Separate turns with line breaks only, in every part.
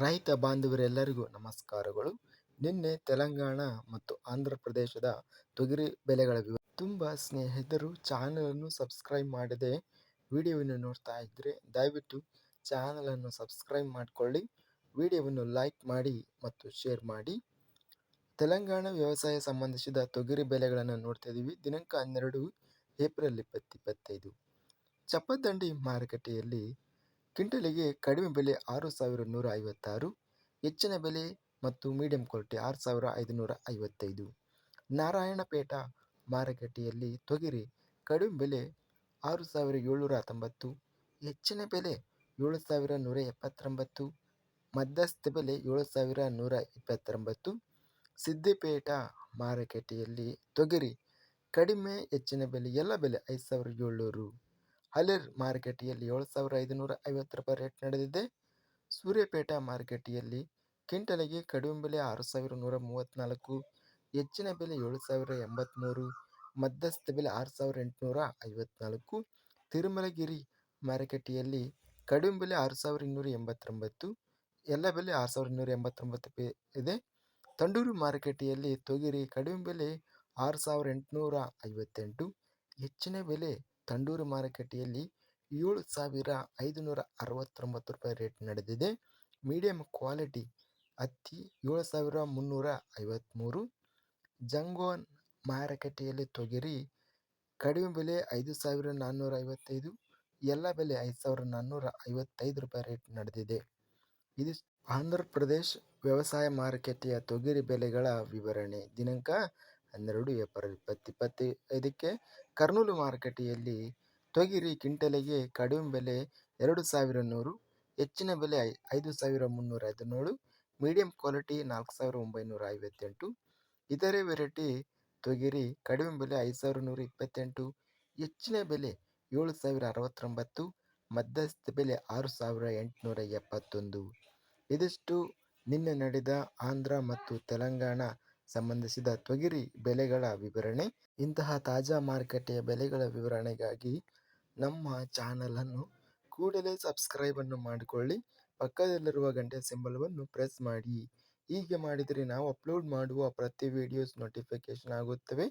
ರೈತ ಬಾಂಧವರೆಲ್ಲರಿಗೂ ನಮಸ್ಕಾರಗಳು. ನಿನ್ನೆ ತೆಲಂಗಾಣ ಮತ್ತು ಆಂಧ್ರ ಪ್ರದೇಶದ ತೊಗರಿ ಬೆಲೆಗಳ ತುಂಬ ಸ್ನೇಹಿತರು ಚಾನಲನ್ನು ಸಬ್ಸ್ಕ್ರೈಬ್ ಮಾಡದೆ ವಿಡಿಯೋವನ್ನು ನೋಡ್ತಾ ಇದ್ದರೆ ದಯವಿಟ್ಟು ಚಾನಲನ್ನು ಸಬ್ಸ್ಕ್ರೈಬ್ ಮಾಡಿಕೊಳ್ಳಿ, ವಿಡಿಯೋವನ್ನು ಲೈಕ್ ಮಾಡಿ ಮತ್ತು ಶೇರ್ ಮಾಡಿ. ತೆಲಂಗಾಣ ವ್ಯವಸಾಯ ಸಂಬಂಧಿಸಿದ ತೊಗರಿ ಬೆಲೆಗಳನ್ನು ನೋಡ್ತಾ ಇದ್ದೀವಿ. ದಿನಾಂಕ ಹನ್ನೆರಡು ಏಪ್ರಿಲ್ ಇಪ್ಪತ್ತು ಇಪ್ಪತ್ತೈದು. ಚಪ್ಪದಂಡಿ ಮಾರುಕಟ್ಟೆಯಲ್ಲಿ ಕ್ವಿಂಟಲಿಗೆ ಕಡಿಮೆ ಬೆಲೆ ಆರು ಸಾವಿರ ನೂರ ಐವತ್ತಾರು ಹೆಚ್ಚಿನ ಬೆಲೆ ಮತ್ತು ಮೀಡಿಯಂ ಕ್ವಾಲಿಟಿ ಆರು ಸಾವಿರ ಐದುನೂರ ಐವತ್ತೈದು ನಾರಾಯಣಪೇಟ ಮಾರುಕಟ್ಟೆಯಲ್ಲಿ ತೊಗರಿ ಕಡಿಮೆ ಬೆಲೆ ಆರು ಸಾವಿರ ಏಳ್ನೂರ ಹತ್ತೊಂಬತ್ತು ಹೆಚ್ಚಿನ ಬೆಲೆ ಏಳು ಸಾವಿರ ನೂರ ಎಪ್ಪತ್ತೊಂಬತ್ತು ಮಧ್ಯಸ್ಥ ಬೆಲೆ ಏಳು ಸಾವಿರ ನೂರ ಇಪ್ಪತ್ತೊಂಬತ್ತು ಸಿದ್ದಿಪೇಟ ಮಾರುಕಟ್ಟೆಯಲ್ಲಿ ತೊಗರಿ ಕಡಿಮೆ, ಹೆಚ್ಚಿನ ಬೆಲೆ, ಎಲ್ಲ ಬೆಲೆ ಐದು ಸಾವಿರ ಏಳ್ನೂರು. ಹಲೇರ್ ಮಾರುಕಟ್ಟೆಯಲ್ಲಿ ಏಳು ಸಾವಿರ ಐದುನೂರ ಐವತ್ತು ರೂಪಾಯಿ ರೇಟ್ ನಡೆದಿದೆ. ಸೂರ್ಯಪೇಟೆ ಮಾರುಕಟ್ಟೆಯಲ್ಲಿ ಕ್ವಿಂಟಲಿಗೆ ಕಡಿಮೆ ಬೆಲೆ ಆರು ಸಾವಿರ ನೂರ ಮೂವತ್ತ್ನಾಲ್ಕು ಹೆಚ್ಚಿನ ಬೆಲೆ ಏಳು ಸಾವಿರ ಎಂಬತ್ತ್ಮೂರು ಮಧ್ಯಸ್ಥ ಬೆಲೆ ಆರು ಸಾವಿರ ಎಂಟುನೂರ ಐವತ್ತ್ನಾಲ್ಕು ತಿರುಮಲಗಿರಿ ಮಾರುಕಟ್ಟೆಯಲ್ಲಿ ಕಡಿಮೆ ಬೆಲೆ ಆರು ಸಾವಿರ ಇನ್ನೂರ ಎಂಬತ್ತೊಂಬತ್ತು, ಎಲ್ಲ ಬೆಲೆ ಆರು ಸಾವಿರದ ಇನ್ನೂರ ಎಂಬತ್ತೊಂಬತ್ತು ಪೇ ಇದೆ. ತಂಡೂರು ಮಾರುಕಟ್ಟೆಯಲ್ಲಿ ತೊಗರಿ ಕಡಿಮೆ ಬೆಲೆ ಆರು ಸಾವಿರ ಎಂಟುನೂರ ಐವತ್ತೆಂಟು, ಹೆಚ್ಚಿನ ಬೆಲೆ ತಂಡೂರು ಮಾರುಕಟ್ಟೆಯಲ್ಲಿ ಏಳು ಸಾವಿರ ಐದುನೂರ ಅರವತ್ತೊಂಬತ್ತು ರೂಪಾಯಿ ರೇಟ್ ನಡೆದಿದೆ. ಮೀಡಿಯಂ ಕ್ವಾಲಿಟಿ ಹತ್ತಿ ಏಳು ಸಾವಿರ ಮುನ್ನೂರ ಐವತ್ತ್ಮೂರು ಜಂಗೋನ್ ಮಾರುಕಟ್ಟೆಯಲ್ಲಿ ತೊಗರಿ ಕಡಿಮೆ ಬೆಲೆ ಐದು ಸಾವಿರ ನಾನ್ನೂರ ಐವತ್ತೈದು. ಎಲ್ಲ ಬೆಲೆ ಐದು ಸಾವಿರ ನಾನ್ನೂರ ಐವತ್ತೈದು ರೂಪಾಯಿ ರೇಟ್ ನಡೆದಿದೆ. ಇದು ಆಂಧ್ರ ಪ್ರದೇಶ್ ವ್ಯವಸಾಯ ಮಾರುಕಟ್ಟೆಯ ತೊಗರಿ ಬೆಲೆಗಳ ವಿವರಣೆ. ದಿನಾಂಕ ಹನ್ನೆರಡು, ಏಪ್ರಿಲ್ ಇಪ್ಪತ್ತು ಇಪ್ಪತ್ತೈದಕ್ಕೆ ಕರ್ನೂಲು ಮಾರುಕಟ್ಟೆಯಲ್ಲಿ ತೊಗರಿ ಕ್ವಿಂಟಲಿಗೆ ಕಡಿಮೆ ಬೆಲೆ ಎರಡು ಸಾವಿರ ನೂರು, ಹೆಚ್ಚಿನ ಬೆಲೆ ಐದು ಸಾವಿರ ಮುನ್ನೂರ ಹದಿನೇಳು ಮೀಡಿಯಂ ಕ್ವಾಲಿಟಿ ನಾಲ್ಕು ಸಾವಿರ ಒಂಬೈನೂರ ಐವತ್ತೆಂಟು, ಇತರೆ ವೆರೈಟಿ ತೊಗರಿ ಕಡಿಮೆ ಬೆಲೆ ಐದು ಸಾವಿರ ನೂರ ಇಪ್ಪತ್ತೆಂಟು, ಹೆಚ್ಚಿನ ಬೆಲೆ ಏಳು ಸಾವಿರ ಅರವತ್ತೊಂಬತ್ತು, ಮಧ್ಯಸ್ಥ ಬೆಲೆ ಆರು ಸಾವಿರ ಎಂಟುನೂರ ಎಪ್ಪತ್ತೊಂದು. ಇದಿಷ್ಟು ನಿನ್ನೆ ನಡೆದ ಆಂಧ್ರ ಮತ್ತು ತೆಲಂಗಾಣ ಸಂಬಂಧಿಸಿದ ತೊಗರಿ ಬೆಲೆಗಳ ವಿವರಣೆ, ಇಂತಹ ತಾಜಾ ಮಾರುಕಟ್ಟೆಯ ಬೆಲೆಗಳ ವಿವರಣೆಗಾಗಿ ನಮ್ಮ ಚಾನಲನ್ನು ಕೂಡಲೇ ಸಬ್ಸ್ಕ್ರೈಬನ್ನು ಮಾಡಿಕೊಳ್ಳಿ. ಪಕ್ಕದಲ್ಲಿರುವ ಗಂಟೆ ಸಿಂಬಲವನ್ನು ಪ್ರೆಸ್ ಮಾಡಿ. ಹೀಗೆ ಮಾಡಿದರೆ ನಾವು ಅಪ್ಲೋಡ್ ಮಾಡುವ ಪ್ರತಿ ವಿಡಿಯೋಸ್ ನೋಟಿಫಿಕೇಷನ್ ಆಗುತ್ತವೆ.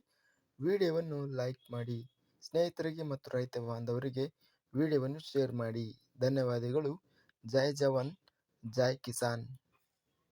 ವಿಡಿಯೋವನ್ನು ಲೈಕ್ ಮಾಡಿ. ಸ್ನೇಹಿತರಿಗೆ ಮತ್ತು ರೈತ ಬಾಂಧವರಿಗೆ ವಿಡಿಯೋವನ್ನು ಶೇರ್ ಮಾಡಿ. ಧನ್ಯವಾದಗಳು. ಜೈ ಜವಾನ್. ಜೈ ಕಿಸಾನ್.